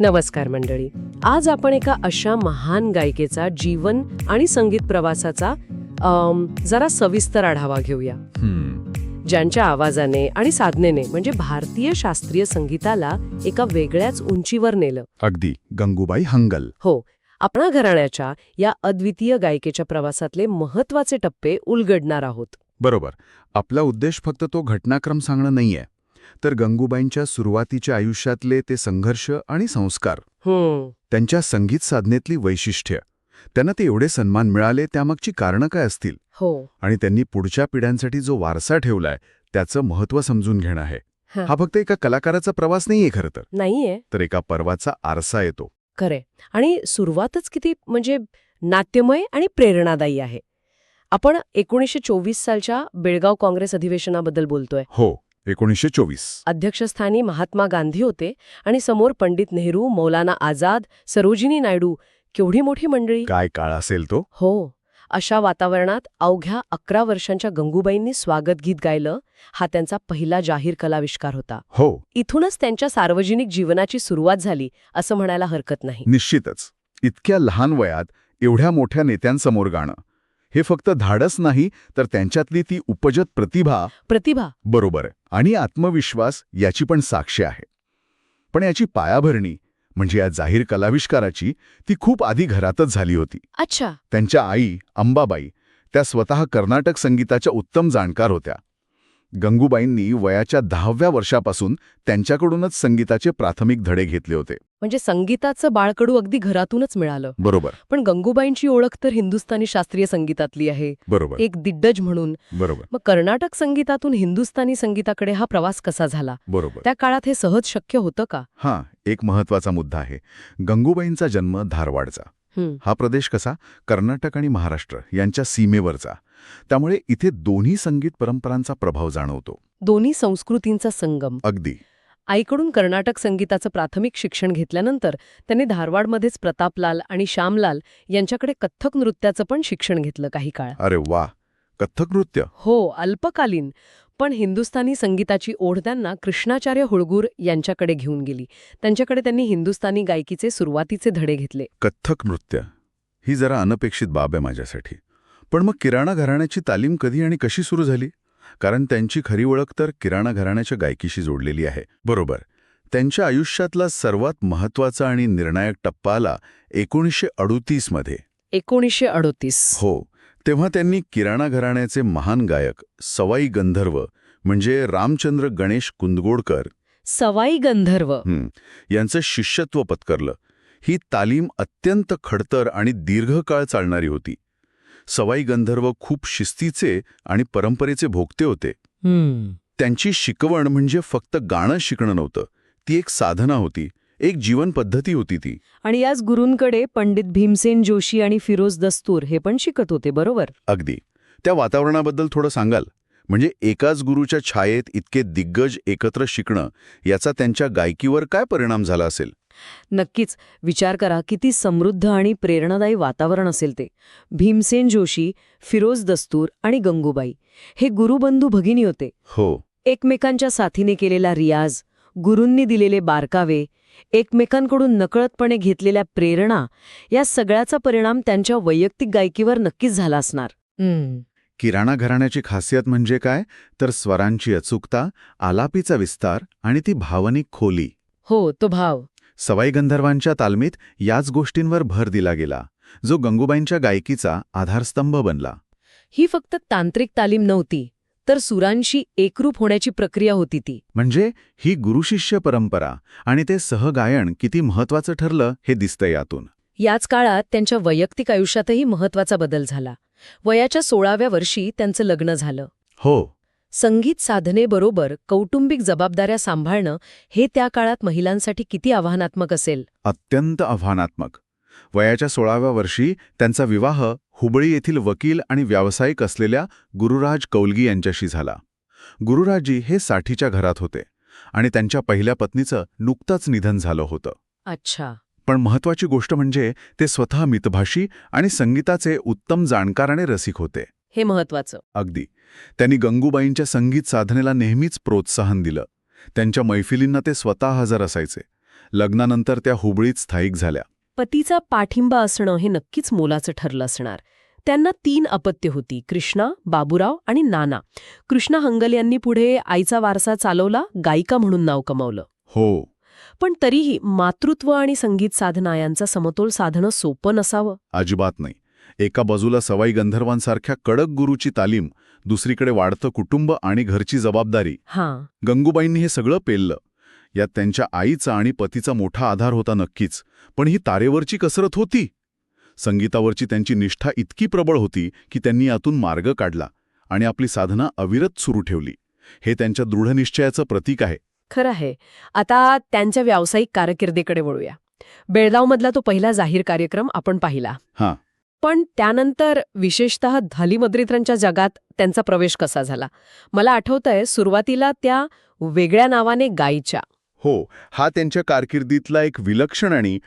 नमस्कार मंडळी. आज आपण एका अशा महान गायिकेचा जीवन आणि संगीत प्रवासाचा जरा सविस्तर आढावा घेऊया. हम्म, ज्यांच्या आवाजाने आणि साधनेने म्हणजे भारतीय शास्त्रीय संगीताला एका वेगळ्याच उंचीवर नेलं. अगदी. गंगूबाई हंगल. हो. आपणा घराण्याच्या या अद्वितीय गायिकेच्या प्रवासातले महत्त्वाचे टप्पे उलगडणार आहोत. बरोबर. आपला उद्देश फक्त तो घटनाक्रम सांगणं नाहीये. तर गंगूबाईंच्या सुरुवातीच्या आयुष्यातले ते संघर्ष आणि संस्कार. हम्म त्यांच्या संगीत साधनेतली वैशिष्ट्य. त्यांना ते एवढे सन्मान मिळाले त्यामागची कारणं काय असतील? हो. आणि त्यांनी पुढच्या पिढ्यांसाठी जो वारसा ठेवलाय त्याचं महत्त्व समजून घेणं आहे. हा. हा फक्त एका कलाकाराचा प्रवास नाहीये खरं तर. नाहीये. तर एका पर्वाचा आरसा येतो. खरे आणि सुरुवातच किती म्हणजे नाट्यमय आणि प्रेरणादायी आहे. आपण एकोणीसशे चोवीस सालच्या बेळगाव काँग्रेस अधिवेशनाबद्दल बोलतोय. हो. एकोणीसशे चोवीस. अध्यक्षस्थानी महात्मा गांधी होते आणि समोर पंडित नेहरू मौलाना आझाद सरोजिनी नायडू केवढी मोठी मंडळी? काय काळ असेल तो? हो. अशा वातावरणात अवघ्या अकरा वर्षांच्या गंगूबाईंनी स्वागत गीत गायलं. हा त्यांचा पहिला जाहीर कलाविष्कार होता. हो. इथूनच त्यांच्या सार्वजनिक जीवनाची सुरुवात झाली असं म्हणायला हरकत नाही. निश्चितच. इतक्या लहान वयात एवढ्या मोठ्या नेत्यांसमोर गाणं. हे फक्त धाडस नाही तर त्यांच्यातली ती उपजत प्रतिभा प्रतिभा. बरोबर आणि आत्मविश्वास याची पण साक्ष आहे. पण याची पायाभरणी म्हणजे या जाहीर कलाविष्काराची ती खूप आधी घरातच झाली होती. अच्छा. त्यांच्या आई अंबाबाई त्या स्वतः कर्नाटक संगीताच्या उत्तम जाणकार होत्या. गंगूबाईंनी वयाच्या दहाव्या वर्षापासून त्यांच्याकडूनच संगीताचे प्राथमिक धडे घेतले होते. म्हणजे संगीताचं बाळकडू अगदी घरातूनच मिळालं. बरोबर. पण गंगूबाईंची ओळख तर हिंदुस्थानी शास्त्रीय संगीतातली आहे. बरोबर. एक दिग्गज म्हणून. बरोबर. मग कर्नाटक संगीतातून हिंदुस्थानी संगीताकडे हा प्रवास कसा झाला? बरोबर. त्या काळात हे सहज शक्य होतं का? हां एक महत्त्वाचा मुद्दा आहे. गंगूबाईंचा जन्म धारवाडचा. हं, हा प्रदेश कसा? कर्नाटक आणि महाराष्ट्र यांच्या सीमेवरचा. त्यामुळे इथे दोन्ही संगीत परंपरांचा प्रभाव जाणवतो. दोन्ही संस्कृतींचा संगम. अगदी. आईकडून कर्नाटक संगीताचं प्राथमिक शिक्षण घेतल्यानंतर त्यांनी धारवाडमध्येच प्रतापलाल आणि श्यामलाल यांच्याकडे कथ्थक नृत्याचं पण शिक्षण घेतलं काही काळ. अरे वा! कथ्थक नृत्य? हो अल्पकालीन. पण हिंदुस्थानी संगीताची ओढ त्यांना कृष्णाचार्य हुळगूर यांच्याकडे घेऊन गेली. त्यांच्याकडे त्यांनी हिंदुस्थानी गायकीचे सुरुवातीचे धडे घेतले. कथ्थक नृत्य? ही जरा अनपेक्षित बाब आहे माझ्यासाठी. पण मग किराणा घराण्याची तालीम कधी आणि कशी सुरू झाली? कारण त्यांची खरी ओळख तर किराणा घराण्याच्या गायकीशी जोडलेली आहे. बरोबर. त्यांच्या आयुष्यातला सर्वात महत्त्वाचा आणि निर्णायक टप्पा आला एकोणीसशे अडुतीसमध्ये एकोणीसशे अडोतीस. हो. तेव्हा त्यांनी किराणा घराण्याचे महान गायक सवाई गंधर्व म्हणजे रामचंद्र गणेश कुंदगोडकर सवाई गंधर्व. यांचं शिष्यत्व पत्करलं. ही तालीम अत्यंत खडतर आणि दीर्घकाळ चालणारी होती. सवाई गंधर्व खूप शिस्तीचे आणि परंपरेचे भोगते होते. त्यांची शिकवण म्हणजे फक्त गाणं शिकणं नव्हतं. ती एक साधना होती एक जीवन पद्धती होती ती. आणि याच गुरूंकडे पंडित भीमसेन जोशी आणि फिरोज दस्तूर हे पण शिकत होते बरोबर? अगदी. त्या वातावरणाबद्दल थोडं सांगाल. म्हणजे एकाच गुरुच्या छायेत इतके दिग्गज एकत्र शिकणं याचा त्यांच्या गायकीवर काय परिणाम झाला असेल? नक्कीच विचार करा किती समृद्ध आणि प्रेरणादायी वातावरण असेल ते. भीमसेन जोशी फिरोज दस्तूर आणि गंगूबाई. हे गुरुबंधू भगिनी होते. हो. एकमेकांच्या साथीने केलेला रियाज गुरूंनी दिलेले बारकावे एकमेकांकडून नकळतपणे घेतलेल्या प्रेरणा या सगळ्याचा परिणाम त्यांच्या वैयक्तिक गायकीवर नक्कीच झाला असणार. किराणा घराण्याची खासियत म्हणजे काय? तर स्वरांची अचूकता आलापीचा विस्तार आणि ती भावनिक खोली. हो तो भाव. सवाई गंधर्वांच्या तालमीत याच गोष्टींवर भर दिला गेला जो गंगूबाईंच्या गायकीचा आधारस्तंभ बनला. ही फक्त तांत्रिक तालीम नव्हती तर सुरांशी एकरूप होण्याची प्रक्रिया होती ती. म्हणजे ही गुरुशिष्य परंपरा आणि ते सहगायन किती महत्वाचं ठरलं हे दिसतं यातून. याच काळात त्यांच्या वैयक्तिक आयुष्यातही महत्त्वाचा बदल झाला. वयाच्या सोळाव्या वर्षी त्यांचं लग्न झालं. हो. संगीत साधनेबरोबर कौटुंबिक जबाबदाऱ्या सांभाळणं हे त्या काळात महिलांसाठी किती आव्हानात्मक असेल? अत्यंत आव्हानात्मक. वयाच्या सोळाव्या वर्षी त्यांचा विवाह हुबळी येथील वकील आणि व्यावसायिक असलेल्या गुरुराज कौलगी यांच्याशी झाला. गुरुराजी हे साठीच्या घरात होते आणि त्यांच्या पहिल्या पत्नीचं नुकतंच निधन झालं होतं. अच्छा. पण महत्वाची गोष्ट म्हणजे ते स्वतः मितभाषी आणि संगीताचे उत्तम जाणकार आणि रसिक होते. हे महत्वाचं अगदी. त्यांनी गंगूबाईंच्या संगीत साधनेला नेहमीच प्रोत्साहन दिलं. त्यांच्या मैफिलींना ते स्वतः हजर असायचे. लग्नानंतर त्या हुबळीत स्थायिक झाल्या. पतीचा पाठिंबा असणं हे नक्कीच मोलाचं ठरलं असणार. त्यांना तीन अपत्य होती कृष्णा बाबूराव आणि नाना. कृष्णा हंगल यांनी पुढे आईचा वारसा चालवला गायिका म्हणून नाव कमावलं. हो. पण तरीही मातृत्व आणि संगीत साधना यांचा समतोल साधणं सोपं नसावं. अजिबात नाही. एका बाजूला सवाई गंधर्वांसारख्या कडक गुरुची तालीम दुसरीकडे वाढतं कुटुंब आणि घरची जबाबदारी. हां. गंगूबाईंनी हे सगळं पेललं. यात त्यांच्या आईचा आणि पतीचा मोठा आधार होता नक्कीच पण ही तारेवरची कसरत होती? संगीतावरची त्यांची निष्ठा इतकी प्रबळ होती की त्यांनी यातून मार्ग काढला आणि आपली साधना अविरत सुरू ठेवली. हे त्यांच्या दृढनिश्चयाचं प्रतीक आहे. खरं आहे. आता त्यांच्या व्यावसायिक कारकिर्दीकडे वळूया. बेळगावमधला तो पहिला जाहीर कार्यक्रम आपण पाहिला. हां. पण त्यानंतर विशेषतः धालीमद्रित्रांच्या जगात त्यांचा प्रवेश कसा झाला? मला आठवतंय सुरुवातीला त्या वेगळ्या नावाने गायच्या हो हा त्यांच्या कारकिर्दीतला एक विलक्षण आणि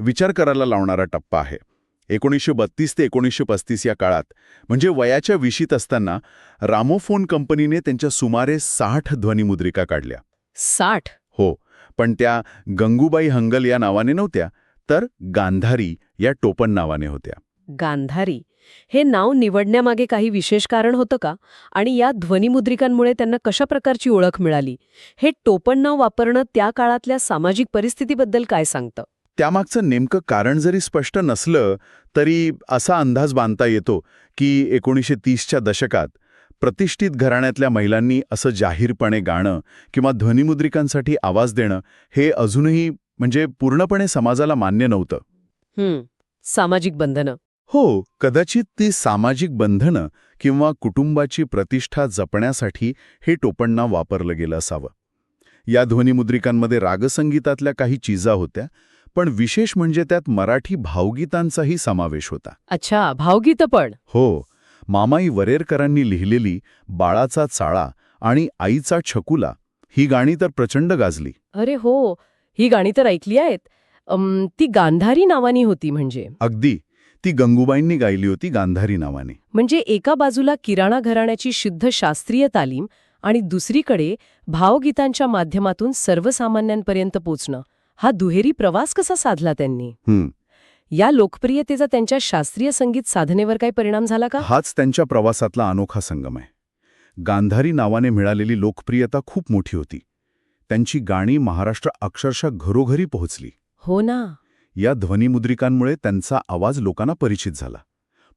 विचार करायला लावणारा टप्पा आहे. एकोणीसशे बत्तीस ते एकोणीसशे पस्तीस या काळात म्हणजे वयाच्या विशीत असताना रामोफोन कंपनीने त्यांच्या सुमारे साठ ध्वनिमुद्रिका काढल्या. साठ? हो पण त्या गंगूबाई हंगल या नावाने नव्हत्या. तर गांधारी या टोपण नावाने होत्या. गांधारी. हे नाव निवडण्यामागे काही विशेष कारण होतं का? आणि या ध्वनिमुद्रिकांमुळे त्यांना कशा प्रकारची ओळख मिळाली? हे टोपण नाव वापरणं त्या काळातल्या सामाजिक परिस्थितीबद्दल काय सांगतं? त्यामागचं नेमकं कारण जरी स्पष्ट नसलं तरी असा अंदाज बांधता येतो की एकोणीसशे तीसच्या दशकात प्रतिष्ठित घराण्यातल्या महिलांनी असं जाहीरपणे गाणं किंवा ध्वनिमुद्रिकांसाठी आवाज देणं हे अजूनही म्हणजे पूर्णपणे समाजाला मान्य नव्हतं. सामाजिक बंधनं. हो कदाचित ती सामाजिक बंधनं किंवा कुटुंबाची प्रतिष्ठा जपण्यासाठी हे टोपणनाव वापरलं गेलं असावं. या ध्वनिमुद्रिकांमध्ये रागसंगीतातल्या काही चिजा होत्या पण विशेष म्हणजे त्यात मराठी भावगीतांचाही समावेश होता. अच्छा भावगीतं पण. हो मामाई वरेरकरांनी लिहिलेली बाळाचा चाळा आणि आईचा छकुला ही गाणी तर प्रचंड गाजली. अरे हो ही गाणी तर ऐकली आहेत. ती गांधारी नावानी होती म्हणजे. अगदी. ती गंगूबाईंनी गायली होती गांधारी नावाने. म्हणजे एका बाजूला किराणा घराण्याची शुद्ध शास्त्रीय तालीम आणि दुसरीकडे भावगीतांच्या माध्यमातून सर्वसामान्यांपर्यंत पोचणं. हा दुहेरी प्रवास कसा साधला त्यांनी? या लोकप्रियतेचा त्यांच्या शास्त्रीय संगीत साधनेवर काही परिणाम झाला का? हाच त्यांच्या प्रवासातला अनोखा संगम आहे. गांधारी नावाने मिळालेली लोकप्रियता खूप मोठी होती. त्यांची गाणी महाराष्ट्र अक्षरशः घरोघरी पोहोचली. हो ना. या ध्वनिमुद्रिकांमुळे त्यांचा आवाज लोकांना परिचित झाला.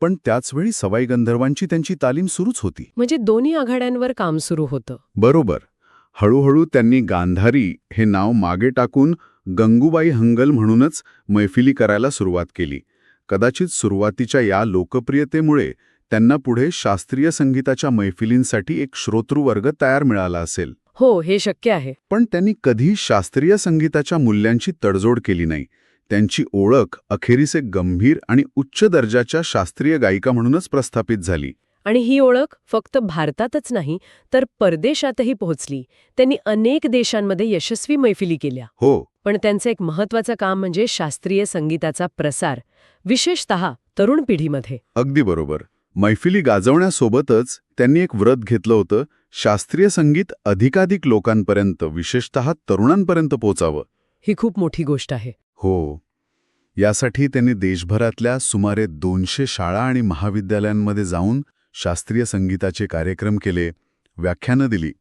पण त्याचवेळी सवाई गंधर्वांची त्यांची तालीम सुरूच होती. म्हणजे दोन्ही आघाड्यांवर काम सुरू होतं. बरोबर. हळूहळू त्यांनी गांधारी हे नाव मागे टाकून गंगूबाई हंगल म्हणूनच मैफिली करायला सुरुवात केली. कदाचित सुरुवातीच्या या लोकप्रियतेमुळे त्यांना पुढे शास्त्रीय संगीताच्या मैफिलींसाठी एक श्रोतृवर्ग तयार मिळाला असेल. हो हे शक्य आहे. पण त्यांनी कधी शास्त्रीय संगीताच्या मूल्यांची तडजोड केली नाही. त्यांची ओळख अखेरीस एक गंभीर आणि उच्च दर्जाच्या शास्त्रीय गायिका म्हणूनच प्रस्थापित झाली. आणि ही ओळख फक्त भारतातच नाही तर परदेशातही पोहोचली. त्यांनी अनेक देशांमध्ये यशस्वी मैफिली केल्या. हो. पण त्यांचं एक महत्वाचं काम म्हणजे शास्त्रीय संगीताचा प्रसार विशेषतः तरुण पिढीमध्ये. अगदी बरोबर. मैफिली गाजवण्यासोबतच त्यांनी एक व्रत घेतलं होतं शास्त्रीय संगीत अधिकाधिक लोकांपर्यंत विशेषतः तरुणांपर्यंत पोचावं ही खूप मोठी गोष्ट आहे. हो. यासाठी त्यांनी देशभरातल्या सुमारे दोनशे शाळा आणि महाविद्यालयांमध्ये जाऊन शास्त्रीय संगीताचे कार्यक्रम केले व्याख्यानं दिली.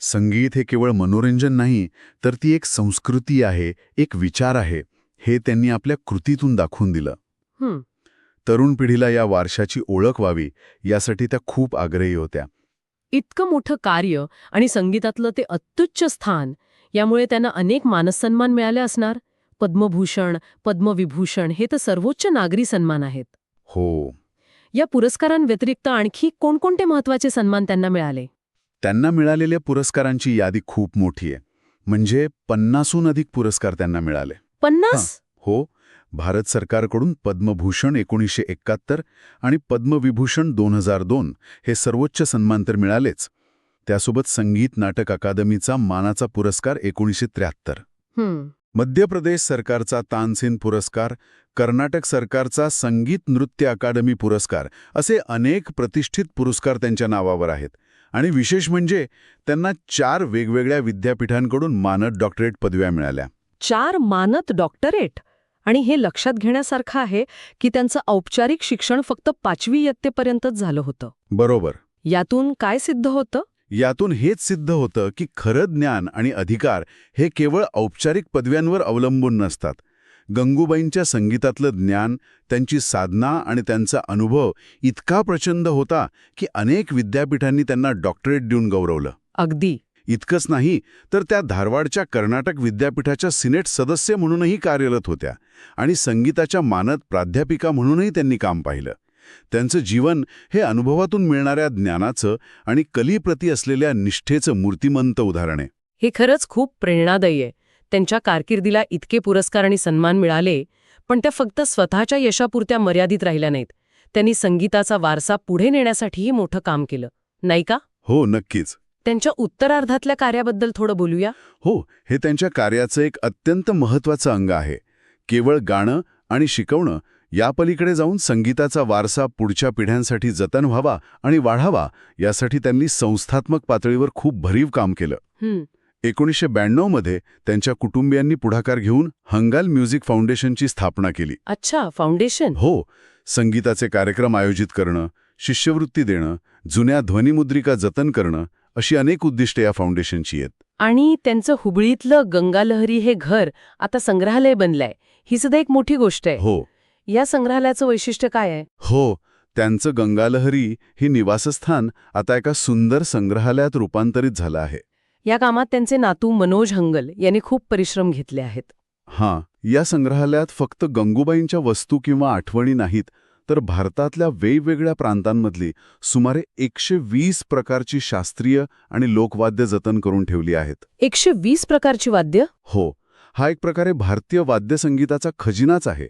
संगीत हे केवळ मनोरंजन नाही तर ती एक संस्कृती आहे एक विचार आहे हे त्यांनी आपल्या कृतीतून दाखवून दिलं. तरुण पिढीला या वारशाची ओळख व्हावी यासाठी त्या खूप आग्रही होत्या. इतकं मोठं कार्य आणि संगीतातलं ते अत्युच्च स्थान यामुळे त्यांना अनेक मानसन्मान मिळाले असणार. पद्मभूषण पद्मविभूषण हे तर सर्वोच्च नागरी सन्मान आहेत. हो. या पुरस्कारांव्यतिरिक्त आणखी कोणकोणते महत्त्वाचे सन्मान त्यांना मिळाले? त्यांना मिळालेल्या पुरस्कारांची यादी खूप मोठी आहे. म्हणजे पन्नासहून अधिक पुरस्कार त्यांना मिळाले. पन्नास? हो. भारत सरकारकडून पद्मभूषण एकोणीसशे एकाहत्तर आणि पद्मविभूषण दोन हजार दोन हे सर्वोच्च सन्मान तर मिळालेच. त्यासोबत संगीत नाटक अकादमीचा मानाचा पुरस्कार एकोणीसशे त्र्याहत्तर. मध्य प्रदेश सरकारचा तानसेन पुरस्कार कर्नाटक सरकारचा संगीत नृत्य अकादमी पुरस्कार असे अनेक प्रतिष्ठित पुरस्कार त्यांच्या नावावर आहेत. आणि विशेष म्हणजे त्यांना चार वेगवेगळ्या विद्यापीठांकडून मानद डॉक्टरेट पदव्या मिळाल्या. चार मानत डॉक्टरेट? आणि हे लक्षात घेण्यासारखं आहे की त्यांचं औपचारिक शिक्षण फक्त पाचवी इयत्तेपर्यंतच झालं होतं. बरोबर. यातून काय सिद्ध होतं? यातून हेच सिद्ध होतं की खरं ज्ञान आणि अधिकार हे केवळ औपचारिक पदव्यांवर अवलंबून नसतात. गंगूबाईंच्या संगीतातलं ज्ञान त्यांची साधना आणि त्यांचा अनुभव इतका प्रचंड होता की अनेक विद्यापीठांनी त्यांना डॉक्टरेट देऊन गौरवलं. अगदी. इतकंच नाही तर त्या धारवाडच्या कर्नाटक विद्यापीठाच्या सिनेट सदस्य म्हणूनही कार्यरत होत्या आणि संगीताच्या मानद प्राध्यापिका म्हणूनही त्यांनी काम पाहिलं. त्यांचं जीवन हे अनुभवातून मिळणाऱ्या ज्ञानाचं आणि कलीप्रती असलेल्या निष्ठेचं मूर्तिमंत उदाहरण आहे. हे खरंच खूप प्रेरणादायी आहे. त्यांच्या कारकिर्दीला इतके पुरस्कार आणि सन्मान मिळाले पण त्या फक्त स्वतःच्या यशापुरत्या मर्यादित राहिल्या नाहीत. त्यांनी संगीताचा वारसा पुढे नेण्यासाठीही मोठं काम केलं. नाही का? हो नक्कीच. त्यांच्या उत्तरार्धातल्या कार्याबद्दल थोडं बोलूया? हो हे त्यांच्या कार्याचं एक अत्यंत महत्त्वाचं अंग आहे. केवळ गाणं आणि शिकवणं या पलीकडे जाऊन संगीताचा वारसा पुढच्या पिढ्यांसाठी जतन व्हावा आणि वाढावा यासाठी त्यांनी संस्थात्मक पातळीवर खूप भरीव काम केलं. एकोणीसशे ब्याण्णवमध्ये त्यांच्या कुटुंबियांनी पुढाकार घेऊन हंगाल म्युझिक फाउंडेशनची स्थापना केली. अच्छा फाउंडेशन? हो संगीताचे कार्यक्रम आयोजित करणं शिष्यवृत्ती देणं जुन्या ध्वनिमुद्रिका जतन करणं अशी अनेक उद्दिष्टे या फाउंडेशनची आहेत. आणि त्यांचं हुबळीतलं गंगालहरी हे घर आता संग्रहालय बनलंय. ही सुद्धा एक मोठी गोष्ट आहे. हो. या संग्रहालयाचं वैशिष्ट्य काय आहे? हो त्यांचं गंगालहरी हे निवासस्थान आता एका सुंदर संग्रहालयात रूपांतरित झालं आहे. या कामात त्यांचे नातू मनोज हंगल यांनी खूप परिश्रम घेतले आहेत. हां या संग्रहालयात फक्त गंगूबाईंच्या वस्तू किंवा आठवणी नाहीत तर भारतातल्या वेगवेगळ्या प्रांतांमधली सुमारे एकशे वीस प्रकारची शास्त्रीय आणि लोकवाद्य जतन करून ठेवली आहेत. एकशे वीस प्रकारची वाद्य? हो हा एक प्रकारे भारतीय वाद्यसंगीताचा खजिनाच आहे.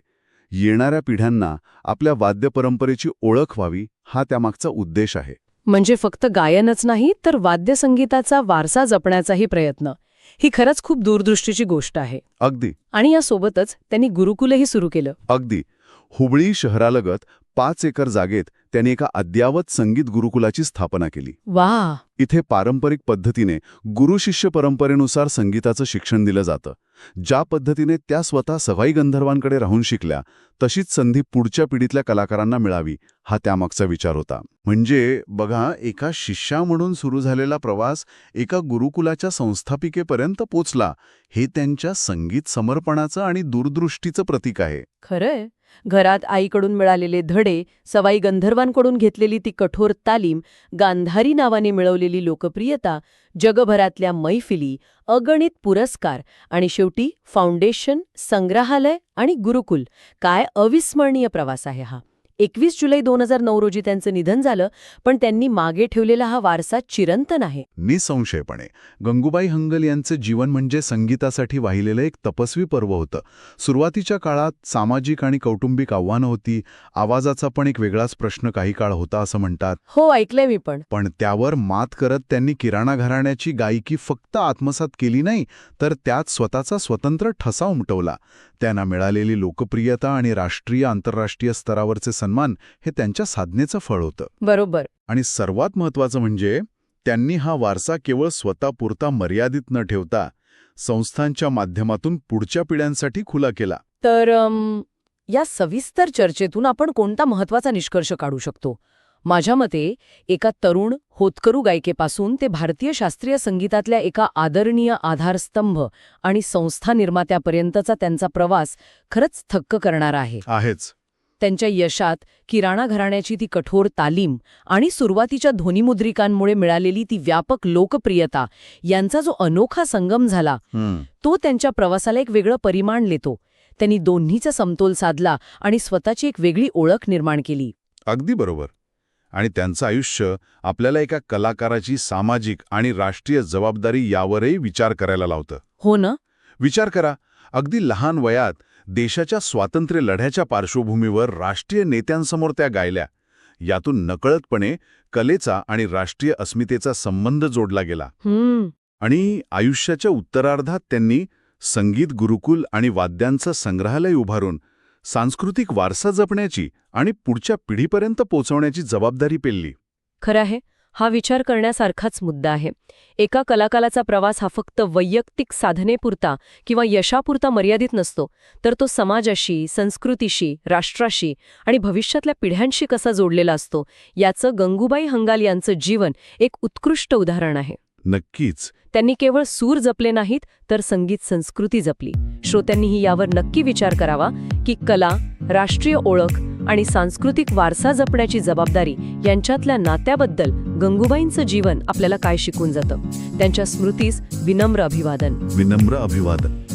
येणाऱ्या पिढ्यांना आपल्या वाद्य परंपरेची ओळख व्हावी हा त्यामागचा उद्देश आहे. म्हणजे फक्त गायनच नाही तर वाद्यसंगीताचा वारसा जपण्याचाही प्रयत्न. ही खरंच खूप दूरदृष्टीची गोष्ट आहे. अगदी. आणि यासोबतच त्यांनी गुरुकुलही सुरू केलं. अगदी. हुबळी शहरालगत पाच एकर जागेत त्यांनी एका अद्यावत संगीत गुरुकुलाची स्थापना केली. वा इथे पारंपरिक पद्धतीने गुरुशिष्य परंपरेनुसार संगीताचं शिक्षण दिलं जातं. ज्या पद्धतीने त्या स्वतः सवाई गंधर्वांकडे राहून शिकल्या तशीच संधी पुढच्या पिढीतल्या कलाकारांना मिळावी हा त्यामागचा विचार होता. म्हणजे बघा एका शिष्या म्हणून सुरू झालेला प्रवास एका गुरुकुलाच्या संस्थापिकेपर्यंत पोचला. हे त्यांच्या संगीत समर्पणाचं आणि दूरदृष्टीचं प्रतीक आहे. खरंय. घरात आईकडून मिळालेले धडे सवाई गंधर्वांकडून घेतलेली ती कठोर तालीम गांधारी नावाने मिळवलेली लोकप्रियता जगभरातल्या मैफिली अगणित पुरस्कार आणि शेवटी फाउंडेशन संग्रहालय आणि गुरुकुल काय अविस्मरणीय प्रवास आहे हा. एकवीस जुलै दोन हजार नऊ रोजी त्यांचं निधन झालं पण त्यांनी मागे ठेवलेला हा वारसा चिरंतन आहे निसंशयपणे गंगूबाई हंगल यांचे जीवन म्हणजे संगीतासाठी वाहिलेलं एक तपस्वी पर्व होतं. सुरुवातीच्या काळात सामाजिक आणि कौटुंबिक आव्हानं होती आवाजाचा पण एक वेगळाच प्रश्न काही काळ होता असं म्हणतात. हो ऐकलंय मी पण. पण त्यावर मात करत त्यांनी किराणा घराण्याची गायकी फक्त आत्मसात केली नाही तर त्यात स्वतःचा स्वतंत्र ठसा उमटवला. त्यांना मिळालेली लोकप्रियता आणि राष्ट्रीय आंतरराष्ट्रीय स्तरावरचे सन्मान हे त्यांच्या साधनेचं फळ होतं. बरोबर. आणि सर्वात महत्त्वाचं म्हणजे त्यांनी हा वारसा केवळ स्वतःपुरता मर्यादित न ठेवता संस्थांच्या माध्यमातून पुढच्या पिढ्यांसाठी खुला केला. तर या सविस्तर चर्चेतून आपण कोणता महत्त्वाचा निष्कर्ष काढू शकतो? माझ्या मते एका तरुण होतकरू गायिकेपासून ते भारतीय शास्त्रीय संगीतातल्या एका आदरणीय आधारस्तंभ आणि संस्था निर्मात्यापर्यंतचा त्यांचा प्रवास खरंच थक्क करणारा आहे. आहेच. त्यांच्या यशात किराणा घराण्याची ती कठोर तालीम आणि सुरुवातीच्या ध्वनिमुद्रिकांमुळे मिळालेली ती व्यापक लोकप्रियता यांचा जो अनोखा संगम झाला तो त्यांच्या प्रवासाला एक वेगळं परिमाण लेतो. त्यांनी दोन्हीचा समतोल साधला आणि स्वतःची एक वेगळी ओळख निर्माण केली. अगदी बरोबर. आणि त्यांचं आयुष्य आपल्याला एका कलाकाराची सामाजिक आणि राष्ट्रीय जबाबदारी यावरही विचार करायला लावतं. हो ना? विचार करा अगदी लहान वयात देशाच्या स्वातंत्र्य लढ्याच्या पार्श्वभूमीवर राष्ट्रीय नेत्यांसमोर त्या गायल्या. यातून नकळतपणे कलेचा आणि राष्ट्रीय अस्मितेचा संबंध जोडला गेला. आणि आयुष्याच्या उत्तरार्धात त्यांनी संगीत गुरुकुल आणि वाद्यांचं संग्रहालय उभारून सांस्कृतिक वारसा जपण्याची आणि पुढच्या पिढीपर्यंत पोचवण्याची जबाबदारी पेलली. खरं आहे हा विचार करण्यासारखाच मुद्दा आहे. एका कलाकाराचा प्रवास हा फक्त वैयक्तिक साधनेपुरता किंवा यशापुरता मर्यादित नसतो तर तो समाजाशी संस्कृतीशी राष्ट्राशी आणि भविष्यातल्या पिढ्यांशी कसा जोडलेला असतो याचं गंगूबाई हंगाल यांचं जीवन एक उत्कृष्ट उदाहरण आहे. नक्कीच. त्यांनी केवळ सूर जपले नाहीत तर संगीत संस्कृती जपली. श्रोत्यांनीही यावर नक्की विचार करावा की कला राष्ट्रीय ओळख आणि सांस्कृतिक वारसा जपण्याची जबाबदारी यांच्यातल्या नात्याबद्दल गंगूबाईंचं जीवन आपल्याला काय शिकून जातं? त्यांच्या स्मृतीस विनम्र अभिवादन. विनम्र अभिवादन.